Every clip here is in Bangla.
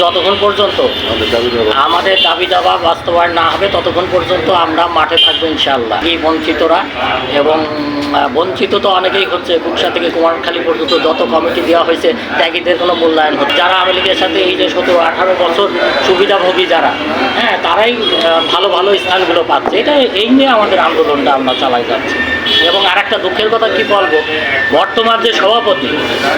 যতক্ষণ পর্যন্ত আমাদের দাবি দাবা বাস্তবায়ন না হবে ততক্ষণ পর্যন্ত আমরা মাঠে থাকব ইনশাল্লাহ এই বঞ্চিতরা এবং বঞ্চিত তো অনেকেই হচ্ছে কুকসা থেকে কুমারখালী পর্যন্ত যত কমিটি দেওয়া হয়েছে ত্যাগীদের কোনো মূল্যায়ন হচ্ছে যারা আওয়ামী লীগের সাথে এই যে সতেরো আঠারো বছর সুবিধাভোগী যারা হ্যাঁ তারাই ভালো ভালো স্থানগুলো পাচ্ছে। এটা এই নিয়ে আমাদের আন্দোলনটা আমরা চালাই যাচ্ছি। এবং আর একটা দুঃখের কথা কি বলব? বর্তমান যে সভাপতি,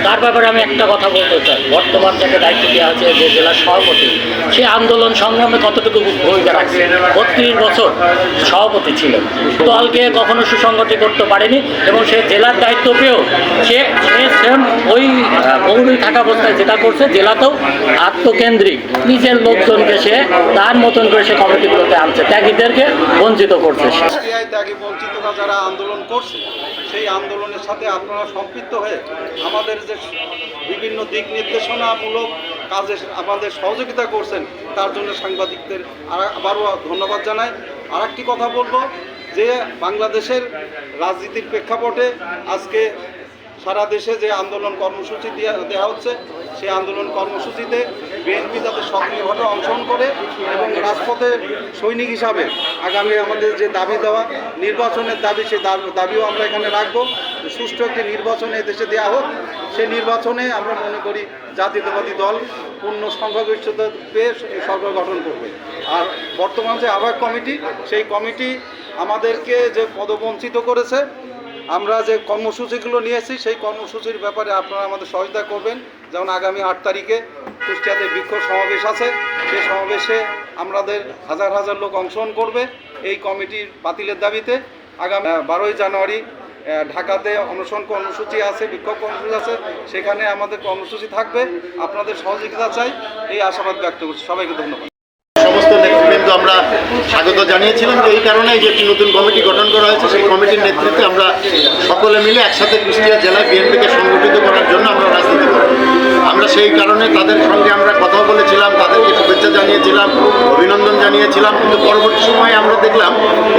তার ব্যাপারে আমি একটা কথা বলতে চাই। বর্তমান যাকে দায়িত্ব দেওয়া আছে যে জেলার সভাপতি, সে আন্দোলন সংগ্রামে কতটুকু ভূমিকা রাখছে? বত্রিশ বছর সভাপতি ছিলেন। দলকে কখনো সুসংগতি করতে পারেনি এবং সে জেলার দায়িত্ব পেয়েও সে সেম ওই মৌলী থাকা অবস্থায় যেটা করছে, জেলাতেও আত্মকেন্দ্রিক। নিজের লোকজনকে সে, তার মতন করে সে কমিটিগুলোতে আনছে। ত্যাগীদেরকে বঞ্চিত করছে সে ত্যাগী বঞ্চিতরা যারা আন্দোলন করছে, সেই আন্দোলনের সাথে আপনারা সম্পৃক্ত হয়ে আমাদের যে বিভিন্ন দিক নির্দেশনামূলক কাজে আমাদের সহযোগিতা করছেন, তার জন্য সাংবাদিকদের আর আবারও ধন্যবাদ জানাই। আরেকটি কথা বলব, যে বাংলাদেশের রাজনীতির প্রেক্ষাপটে আজকে সারা দেশে যে আন্দোলন কর্মসূচি দেওয়া হচ্ছে, সেই আন্দোলন কর্মসূচিতে বিএনপি যাতে সক্রিয়ভাবে অংশগ্রহণ করে এবং রাজপথে সৈনিক হিসাবে আগামী আমাদের যে দাবি দেওয়া, নির্বাচনের দাবি, সেই দাবি- দাবিও আমরা এখানে রাখব। সুষ্ঠু একটি নির্বাচন দেশে দেওয়া হোক। সেই নির্বাচনে আমরা মনে করি জাতীয়তাবাদী দল পূর্ণ সংখ্যাগরিষ্ঠতা পেয়ে সরকার গঠন করবে। আর বর্তমান যে আহ্বায়ক কমিটি, সেই কমিটি আমাদেরকে যে পদবঞ্চিত করেছে আমরা যে কর্মসূচিগুলো নিয়েছি সেই কর্মসূচির ব্যাপারে আপনারা আমাদের সহযোগিতা করবেন। যেমন আগামী আট তারিখে কুষ্টিয়াতে বিক্ষোভ সমাবেশ আছে। সেই সমাবেশে আমাদের হাজার হাজার লোক অংশগ্রহণ করবে এই কমিটির বাতিলের দাবিতে। আগামী বারোই জানুয়ারি ঢাকাতে অনশন কর্মসূচি আছে বিক্ষোভ কর্মসূচি আছে। সেখানে আমাদের কর্মসূচি থাকবে। আপনাদের সহযোগিতা চাই, এই আশাবাদ ব্যক্ত করছি। সবাইকে ধন্যবাদ। নেতৃবৃন্দ আমরা স্বাগত জানিয়েছিলাম যে এই কারণে যে একটি নতুন কমিটি গঠন করা হয়েছে, সেই কমিটির নেতৃত্বে আমরা সকলে মিলে একসাথে কুষ্টিয়া জেলায় বিএনপিকে সংগঠিত করার জন্য আমরা রাজনীতি করি। আমরা সেই কারণে তাদের সঙ্গে আমরা কথা বলেছিলাম, তাদেরকে শুভেচ্ছা জানিয়েছিলাম। জানিয়েছিলাম কিন্তু পরবর্তী সময়ে আমরা দেখলাম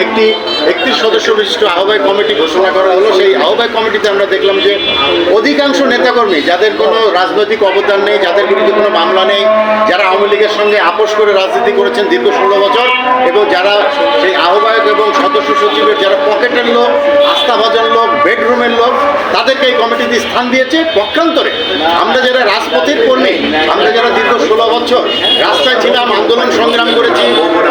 একটি একত্রিশ সদস্য বিশিষ্ট আহ্বায়ক কমিটি ঘোষণা করা হলো। সেই আহ্বায়ক কমিটিতে আমরা দেখলাম যে অধিকাংশ নেতাকর্মী, যাদের কোনো রাজনৈতিক অবদান নেই, যাদের বিরুদ্ধে কোনো মামলা নেই, যারা আওয়ামী লীগের সঙ্গে আপোষ করে রাজনীতি করেছেন দীর্ঘ ষোলো বছর, এবং যারা সেই আহ্বায়ক এবং সদস্য সচিবের যারা পকেটের লোক, আস্থাভাজন লোক, বেডরুমের লোক, তাদেরকে এই কমিটিতে স্থান দিয়েছে। পক্ষান্তরে আমরা যারা রাজপথের কর্মী, আমরা যারা দীর্ঘ ষোলো বছর রাস্তায় ছিলাম, আন্দোলন সংগ্রাম করেছি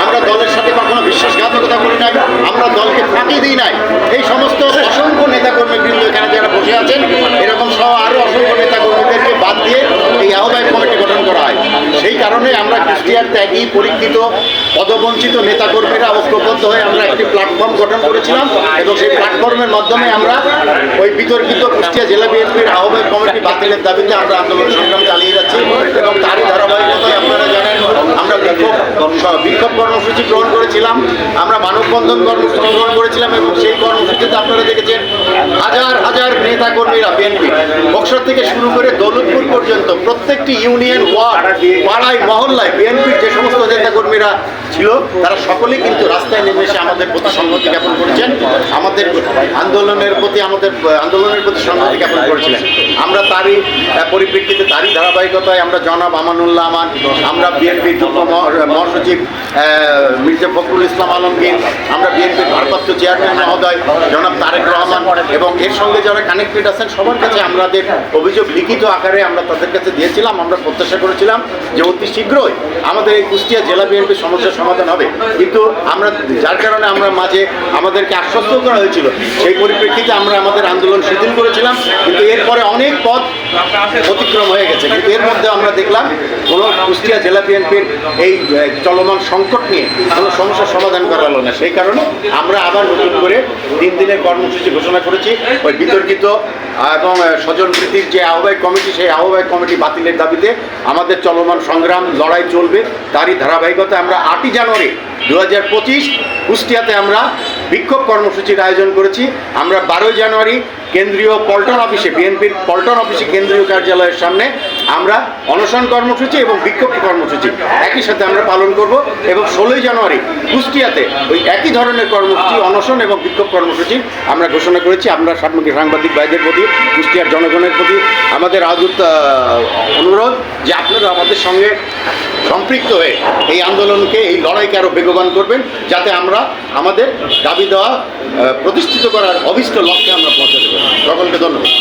আমরা দলের সাথে কখনো বিশ্বাসঘাতকতা করি নাই আমরা দলকে ফাঁকি দিই নাই। এই সমস্ত অসংখ্য নেতাকর্মী বৃন্দ এখানে যারা বসে আছেন, এরকম সহ আরও অসংখ্য নেতাকর্মীদেরকে বাদ দিয়ে এই আহ্বায়ক কমিটি গঠন করা হয়। সেই কারণে আমরা কুষ্টিয়ার ত্যাগী, পরীক্ষিত, পদবঞ্চিত নেতাকর্মীরা ঐক্যবদ্ধ হয়ে আমরা একটি প্ল্যাটফর্ম গঠন করেছিলাম এবং সেই প্ল্যাটফর্মের মাধ্যমে আমরা ওই বিতর্কিত কুষ্টিয়া জেলা বিএনপির আহ্বায়ক কমিটি বাতিলের দাবিতে আমরা আন্দোলন সংগ্রাম চালিয়ে যাচ্ছি এবং তারই ধারাবাহিকতায় আপনারা জানেন, আমরা বিক্ষোভ বিক্ষোভ কর্মসূচি মানববন্ধন কর্মসূচি করেছিলাম এবং সেই কর্মসূচিতে আপনারা দেখেছেন হাজার হাজার নেতা কর্মীরা বিএনপি। বক্সর থেকে শুরু করে দৌলতপুর পর্যন্ত প্রত্যেকটি ইউনিয়ন, ওয়ার্ড, পাড়ায়, মহল্লায় বিএনপির যে সমস্ত নেতা কর্মীরা ছিল, তারা সকলেই কিন্তু রাস্তায় নেমে এসে আমাদের প্রতি সংহতি জ্ঞাপন করেছেন। আমাদের আন্দোলনের প্রতি, আমাদের আন্দোলনের প্রতি সংহতি জ্ঞাপন করেছিলেন। তারই পরিপ্রেক্ষিতে তারই ধারাবাহিকতায় আমরা জনাব আমানুল্লাহ আমান, আমরা বিএনপির যুগ্ম মহাসচিব মির্জা ফখরুল ইসলাম আলমগীর, আমরা বিএনপির ভারপ্রাপ্ত চেয়ারম্যান মহোদয়, জনাব তারেক রহমান এবং এর সঙ্গে যারা কানেক্টেড আছেন, সবার কাছে আমাদের অভিযোগ লিখিত আকারে আমরা তাদের কাছে দিয়েছিলাম, আমরা প্রত্যাশা করেছিলাম যে অতি শীঘ্রই আমাদের এই কুষ্টিয়া জেলা বিএনপির সমস্যার সমাধান হবে। কিন্তু আমরা, যার কারণে আমরা মাঝে আমাদেরকে আশ্বস্ত করা হয়েছিল, সেই পরিপ্রেক্ষিতে আমরা আমাদের আন্দোলন শিথিল করেছিলাম, কিন্তু এরপরে অনেক পথ অতিক্রম হয়ে গেছে। কিন্তু এর মধ্যে আমরা দেখলাম কোনো কুষ্টিয়া জেলা বিএনপির এই চলমান সংকট নিয়ে কোনো সমস্যার সমাধান করা হলো না। সেই কারণে আমরা আবার নতুন করে তিন দিনের কর্মসূচি ঘোষণা করেছি। ওই বিতর্কিত এবং স্বজনপ্রীতির যে আহ্বায়ক কমিটি, সেই আহ্বায়ক কমিটি বাতিলের দাবিতে আমাদের চলমান সংগ্রাম, লড়াই চলবে। তারই ধারাবাহিকতা আমরা আটই জানুয়ারি দু হাজার পঁচিশ কুষ্টিয়াতে আমরা বিক্ষোভ কর্মসূচির আয়োজন করেছি। আমরা বারোই জানুয়ারি কেন্দ্রীয় পল্টন অফিসে, বিএনপির পল্টন অফিসে কেন্দ্রীয় কার্যালয়ের সামনে আমরা অনশন কর্মসূচি এবং বিক্ষোভ কর্মসূচি একই সাথে আমরা পালন করব এবং ষোলোই জানুয়ারি কুষ্টিয়াতে ওই একই ধরনের কর্মসূচি, অনশন এবং বিক্ষোভ কর্মসূচি আমরা ঘোষণা করেছি। আমরা সাংবাদিক সাংবাদিক ভাইদের প্রতি, কুষ্টিয়ার জনগণের প্রতি আমাদের আদুত অনুরোধ যে আপনারা আমাদের সঙ্গে সম্পৃক্ত হয়ে এই আন্দোলনকে, এই লড়াইকে আরও বেগবান করবেন, যাতে আমরা আমাদের দাবি দেওয়া প্রতিষ্ঠিত করার অভিষ্ট লক্ষ্যে আমরা পৌঁছাতে পারি। সকলকে ধন্যবাদ।